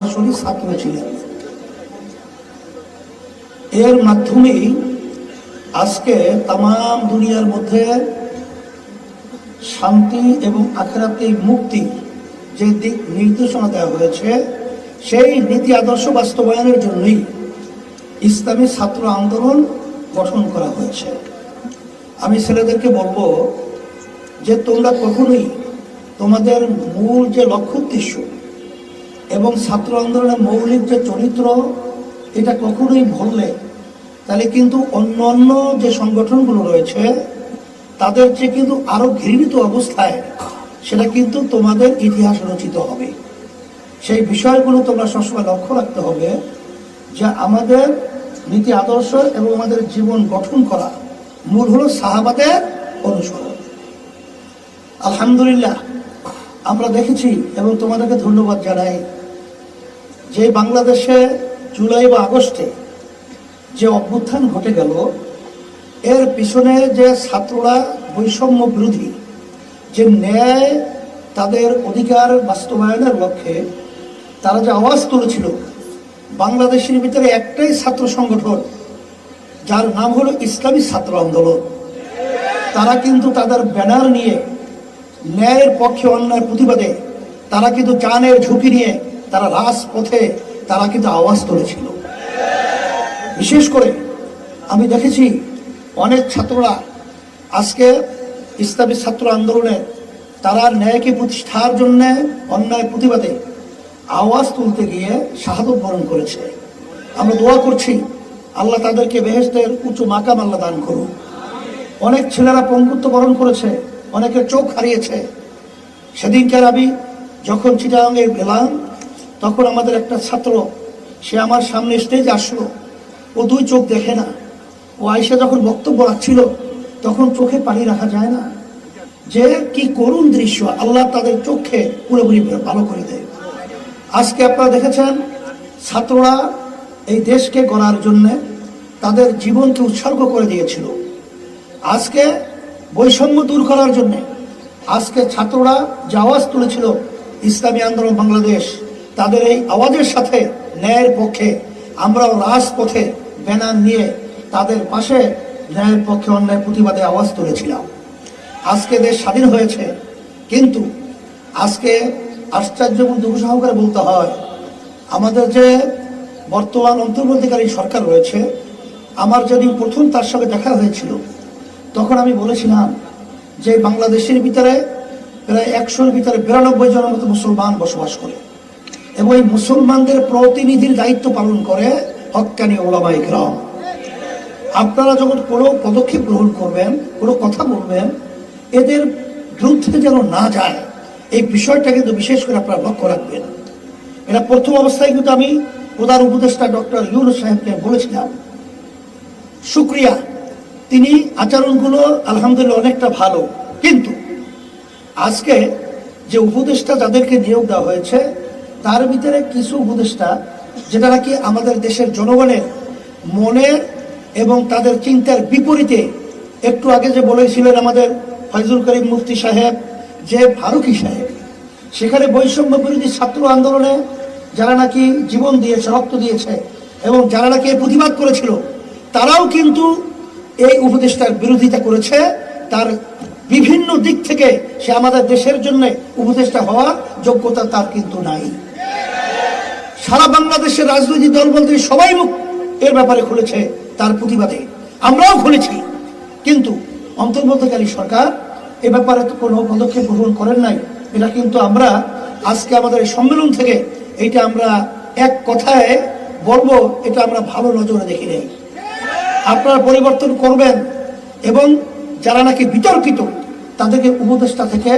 ছাত্র ছিলেন এর মাধ্যমেই আজকে তাম দুনিয়ার মধ্যে শান্তি এবং আখেরাতে মুক্তি যে দিক নির্দেশনা দেওয়া হয়েছে, সেই নীতি আদর্শ বাস্তবায়নের জন্যই ইসলামী ছাত্র আন্দোলন গঠন করা হয়েছে। আমি ছেলেদেরকে বলব যে তোমরা কখনোই তোমাদের মূল যে লক্ষ্য উদ্দেশ্য এবং ছাত্র আন্দোলনের মৌলিক যে চরিত্র, এটা কখনোই ভুললে, তাহলে কিন্তু অন্য অন্য যে সংগঠনগুলো রয়েছে, তাদের যে কিন্তু আরও ঘৃণিত অবস্থায় সেটা কিন্তু তোমাদের ইতিহাস রচিত হবে। সেই বিষয়গুলো তোমরা সবসময় লক্ষ্য রাখতে হবে যে আমাদের নীতি আদর্শ এবং আমাদের জীবন গঠন করা মূল হলো সাহাবাদের অনুসরণ। আলহামদুলিল্লাহ, আমরা দেখেছি এবং তোমাদেরকে ধন্যবাদ জানাই। যে বাংলাদেশে জুলাই বা আগস্টে যে অভ্যুত্থান ঘটে গেল, এর পিছনে যে ছাত্ররা বৈষম্য বিরোধী, যে ন্যায় তাদের অধিকার বাস্তবায়নের লক্ষ্যে তারা যে আওয়াজ তুলেছিল, বাংলাদেশের ভিতরে একটাই ছাত্র সংগঠন, যার নাম হলো ইসলামী ছাত্র আন্দোলন। তারা কিন্তু তাদের ব্যানার নিয়ে ন্যায়ের পক্ষে অন্যায়ের প্রতিবাদে তারা কিন্তু জানের ঝুঁকি নিয়ে তারা রাজপথে তারা কিন্তু আওয়াজ তুলেছিল। বিশেষ করে আমি দেখেছি অনেক ছাত্ররা আজকে ইসলামী ছাত্র আন্দোলনে তারা ন্যায়কে প্রতিষ্ঠার জন্য অন্যায় প্রতিবাদে আওয়াজ তুলতে গিয়ে শাহাদত বরণ করেছে। আমরা দোয়া করছি, আল্লাহ তাদেরকে বেহেস্তের উঁচু মাকাম আল্লাহ দান করুন অনেক ছেলেরা পঙ্গুত্ব বরণ করেছে অনেকে চোখ হারিয়েছে। সেদিনকার আমি যখন চিটাগাঙে গেলাম তখন আমাদের একটা ছাত্র, সে আমার সামনে স্টেজ আসলো। ও দুই চোখ দেখে না। ও আয়সা যখন বক্তব্য রাখছিল, তখন চোখে পানি রাখা যায় না। যে কি করুণ দৃশ্য, আল্লাহ তাদের চোখে পুরোপুরি ভালো করে দেয়। আজকে আপনারা দেখেছেন, ছাত্ররা এই দেশকে গড়ার জন্য তাদের জীবনকে উৎসর্গ করে দিয়েছিল। আজকে বৈষম্য দূর করার জন্য আজকে ছাত্ররা যে আওয়াজ তুলেছিল, ইসলামী আন্দোলন বাংলাদেশ তাদের এই আওয়াজের সাথে ন্যায়ের পক্ষে আমরাও রাজপথে ব্যানার নিয়ে তাদের পাশে ন্যায়ের পক্ষে অন্যায় প্রতিবাদে আওয়াজ তুলেছিলাম। আজকে দেশ স্বাধীন হয়েছে, কিন্তু আজকে আশ্চর্য এবং দুঃখ সহকারে বলতে হয়, আমাদের যে বর্তমান অন্তর্বর্তীকারী সরকার রয়েছে, আমার যদি প্রথম তার সঙ্গে দেখা হয়েছিল, তখন আমি বলেছিলাম যে বাংলাদেশের ভিতরে প্রায় একশোর ভিতরে বিরানব্বই জনের মতো মুসলমান বসবাস করে। এবং এই মুসলমানদের প্রতিনিধির দায়িত্ব পালন করে হক্কানি ওলামা ইকরাম। আপনারা যখন কোনো পদক্ষেপ গ্রহণ করবেন, কোনো কথা বলবেন, এদের বিরুদ্ধে যেন না যায়, এই বিষয়টা কিন্তু বিশেষ করে আপনারা লক্ষ্য রাখবেন। এটা প্রথম অবস্থায় কিন্তু আমি প্রধান উপদেষ্টা ডক্টর ইউনুস সাহেবকে বলেছিলাম, শুক্রিয়া, তিনি আচরণগুলো আলহামদুলিল্লাহ অনেকটা ভালো, কিন্তু আজকে যে উপদেষ্টা যাদেরকে নিয়োগ দেওয়া হয়েছে তার ভিতরে কিছু উপদেষ্টা, যেটা নাকি আমাদের দেশের জনগণের মনের এবং তাদের চিন্তার বিপরীতে একটু আগে যে বলেছিলেন আমাদের ফয়জুল করিম মুফতি সাহেব, যে ফারুকি সাহেব, সেখানে বৈষম্য বিরোধী ছাত্র আন্দোলনে যারা নাকি জীবন দিয়েছে, রক্ত দিয়েছে এবং যারা নাকি প্রতিবাদ করেছিল, তারাও কিন্তু এই উপদেষ্টার বিরোধিতা করেছে। তার বিভিন্ন দিক থেকে সে আমাদের দেশের জন্য উপদেষ্টা হওয়ার যোগ্যতা তার কিন্তু নাই। সারা বাংলাদেশের রাজনৈতিক দল বলতে সবাই মুখ এর ব্যাপারে খুলেছে তার প্রতিবাদে। আমরাও খুলেছি। কিন্তু অন্তর্বর্তীকারী সরকার এ ব্যাপারে তো কোনো পদক্ষেপ গ্রহণ করেন নাই। এটা কিন্তু আমরা আজকে আমাদের এই সম্মেলন থেকে এইটা আমরা এক কথায় বলব, এটা আমরা ভালো নজরে দেখি নেই। আপনারা পরিবর্তন করবেন এবং যারা নাকি বিতর্কিত, তাদেরকে উপদেষ্টা থেকে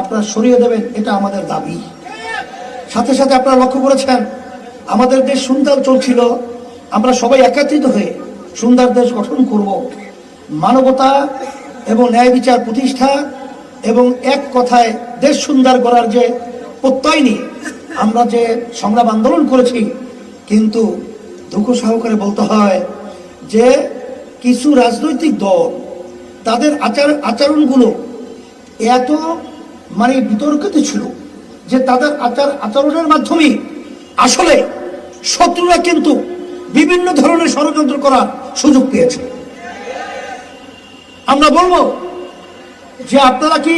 আপনারা সরিয়ে দেবেন, এটা আমাদের দাবি। সাথে সাথে আপনারা লক্ষ্য করেছেন আমাদের দেশ সুন্দর চলছিল। আমরা সবাই একাত্রিত হয়ে সুন্দর দেশ গঠন করব। মানবতা এবং ন্যায় বিচার প্রতিষ্ঠা এবং এক কথায় দেশ সুন্দর করার যে প্রত্যয় আমরা যে সংগ্রাম আন্দোলন করেছি, কিন্তু দুঃখ সহকারে বলতে হয় যে কিছু রাজনৈতিক দল তাদের আচার, আচরণগুলো এত মানে বিতর্কিত ছিল যে তাদের আচার, আচরণের মাধ্যমে আসলে শত্রুরা কিন্তু বিভিন্ন ধরনের ষড়যন্ত্র করার সুযোগ পেয়েছে। আমরা বলব যে আপনারা কি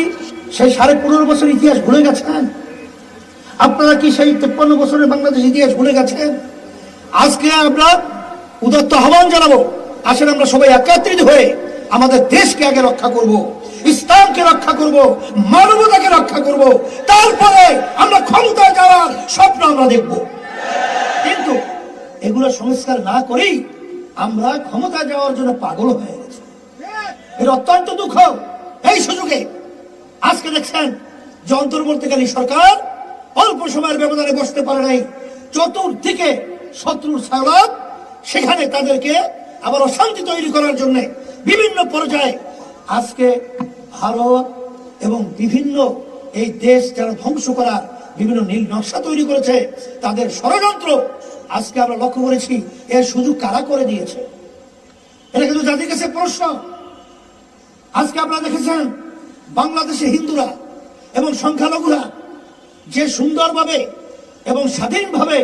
সেই সাড়ে পনেরো বছর ইতিহাস ভুলে গেছেন? আপনারা কি সেই তেপ্পান্ন বছরের বাংলাদেশ ইতিহাস ভুলে গেছেন? আজকে আমরা উদাত্ত আহ্বান জানাব, আসলে আমরা সবাই একত্রিত হয়ে আমাদের দেশকে আগে রক্ষা করব। ইসলামকে রক্ষা করব, মানবতাকে রক্ষা করব। তারপরে আমরা ক্ষমতায় যাওয়ার স্বপ্ন আমরা দেখব। কিন্তু এগুলো সংস্কার না করেই আমরা ক্ষমতা যাওয়ার জন্য পাগল হয়ে গেছি। এর অত্যন্ত দুঃখ এই সুযোগে। আজকে দেখছেন, যে অন্তর্বর্তীকালী সরকার অল্প সময়ের ব্যবধানে বসতে পারে নাই। চতুর্দিকে শত্রুর সাগর সেখানে তাদেরকে আবার অশান্তি তৈরি করার জন্য বিভিন্ন পর্যায়ে আজকে ভারত এবং বিভিন্ন এই দেশ যারা ধ্বংস করার বিভিন্ন নীল নকশা তৈরি করেছে, তাদের ষড়যন্ত্র আজকে আমরা লক্ষ্য করেছি, এর সুযোগ কারা করে দিয়েছে? এটা কিন্তু জাতির কাছে প্রশ্ন। আজকে আপনারা দেখেছেন, বাংলাদেশে হিন্দুরা এবং সংখ্যালঘুরা যে সুন্দরভাবে এবং স্বাধীনভাবে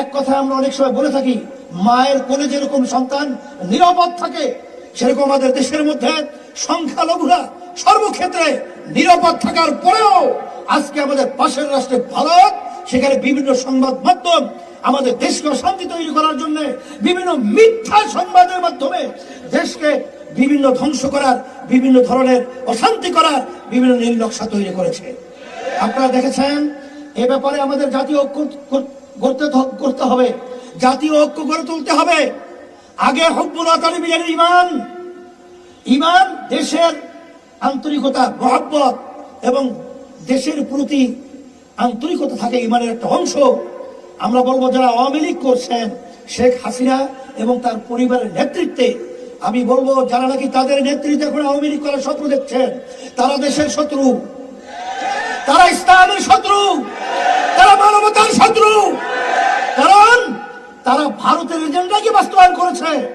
এক কথা আমরা অনেক সময় বলে থাকি, মায়ের কোলে যেরকম সন্তান নিরাপদ থাকে, সেরকম আমাদের দেশের মধ্যে সংখ্যালঘুরা সর্বক্ষেত্রে নিরাপদ থাকার পরেও আজকে আমাদের পাশের রাষ্ট্রে ভারত, সেখানে বিভিন্ন সংবাদ মাধ্যম আমাদের দেশকে অশান্তি তৈরি করার জন্য বিভিন্ন মিথ্যা সংবাদের মাধ্যমে দেশকে বিভিন্ন ধ্বংস করার, বিভিন্ন ধরনের অশান্তি করার বিভিন্ন নীল নকশা তৈরি করেছে। আপনারা দেখেছেন, এ ব্যাপারে আমাদের জাতীয় ঐক্য কর- করতে করতে হবে। জাতীয় ঐক্য গড়ে তুলতে হবে। আগে হব্বুল তালিবিলের ইমান। ইমান দেশের আন্তরিকতা, মহাব্বত এবং দেশের প্রতি আন্তরিকতা থাকে ইমানের একটা অংশ। আমরা বলব যারা আওয়ামী লীগ করছেন, শেখ হাসিনা এবং তার পরিবারের নেতৃত্বে, আমি বলব যারা নাকি তাদের নেতৃত্বে এখন আওয়ামী লীগ করার স্বপ্ন দেখছেন, তারা দেশের শত্রু। তারা ইসলামের শত্রু। তারা মানবতার শত্রু। কারণ তারা ভারতের এজেন্ডাকে বাস্তবায়ন করেছে।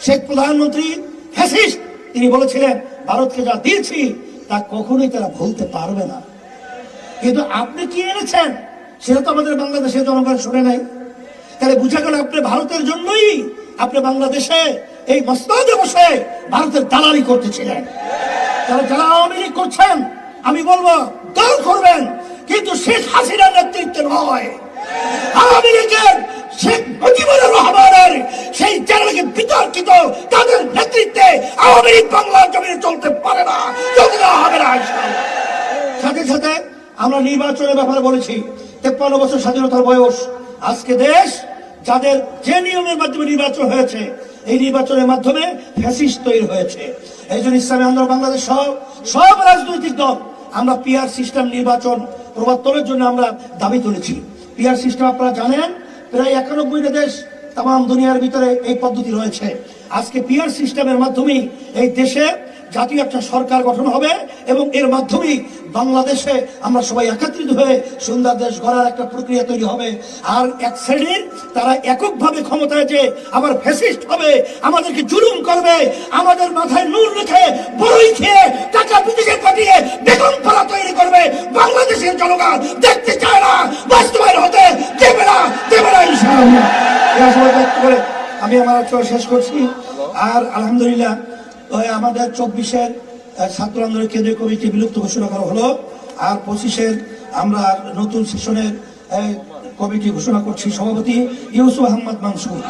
শেখ প্রধানমন্ত্রী ফ্যাসিস্ট, তিনি বলেছিলেন ভারতকে যা দিয়েছি, তা কখনোই তারা ভুলতে পারবে না। কিন্তু আপনি কি এনেছেন? সেটা তো আমাদের বাংলাদেশের জনগণ শুনে নাই। তাহলে বুঝা গেল আপনি ভারতের জন্যই আপনি বাংলাদেশে এই মস্তাদে বসে ভারতের দালালি করতেছিলেন। তারা যারা আওয়ামী লীগ করছেন, আমি বলব, দল করবেন, কিন্তু শেখ হাসিনার নেতৃত্বে নয়। আওয়ামী লীগের শেখ মুজিবুর রহমানের সেই যারা বিতর্কিত তাদের নেতৃত্বে আওয়ামী লীগ আমরা নির্বাচনের ব্যাপারে বলেছি, তেপ্পান্ন বছর স্বাধীনতার বয়স। আজকে দেশ, যাদের যে নিয়মের মাধ্যমে নির্বাচন হয়েছে, এই নির্বাচনের মাধ্যমে ফ্যাসিস্ট তৈরি হয়েছে। এই জন্য ইসলামী আন্দোলন বাংলাদেশ সব সব রাজনৈতিক দল, আমরা পিআর সিস্টেম নির্বাচন প্রবর্তনের জন্য আমরা দাবি তুলেছি। পিআর সিস্টেম আপনারা জানেন, প্রায় একানব্বইটা দেশ তাম দুনিয়ার ভিতরে এই পদ্ধতি রয়েছে। আজকে পিআর সিস্টেমের মাধ্যমেই এই দেশে জাতীয় একটা সরকার গঠন হবে এবং এর মাধ্যমেই বাংলাদেশে আমরা সবাই একত্রিত হয়ে সুন্দর দেশ গড়ার একটা প্রক্রিয়া তৈরি হবে। আর এক শ্রেণির তারা এককভাবে ক্ষমতায় যে আবার ফ্যাসিস্ট হবে, আমাদেরকে জুলুম করবে, আমাদের মাথায় নুন রেখে বড়ই খেয়ে টাকা বিদেশে পাঠিয়ে বেগম পাড়া তৈরি করবে, বাংলাদেশের জনগণ দেখতে চায় না, বাস্তবায়ন হতে দেবে না দেবে না ইনশাআল্লাহ। করে আমি আমার আলোচনা শেষ করছি। আর আলহামদুলিল্লাহ আমাদের চব্বিশের ছাত্র আন্দোলন কেন্দ্রীয় কমিটি বিলুপ্ত ঘোষণা করা হলো। আর পঁচিশের আমরা নতুন সেশনের কমিটি ঘোষণা করছি সভাপতি ইউসুফ আহমদ মানসুর।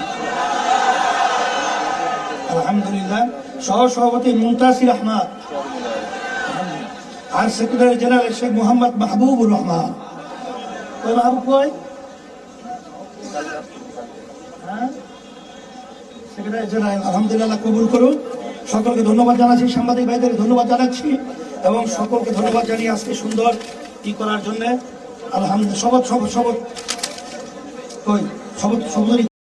আলহামদুলিল্লাহ সহ সভাপতি মুমতাসির আহমদ আর সেক্রেটারি জেনারেল শেখ মোহাম্মদ মাহবুবুর রহমান। মাহবুব কই? হ্যাঁ? সেক্রেটারি জেনারেল, আলহামদুলিল্লাহ কবুল করুন। সকলকে ধন্যবাদ জানাচ্ছি, সাংবাদিক ভাইদের ধন্যবাদ জানাচ্ছি এবং সকলকে ধন্যবাদ জানিয়ে আজকে সুন্দর কি করার জন্য আলহামদুলিল্লাহ, শপথ শপথ শপথ, কই? শপথ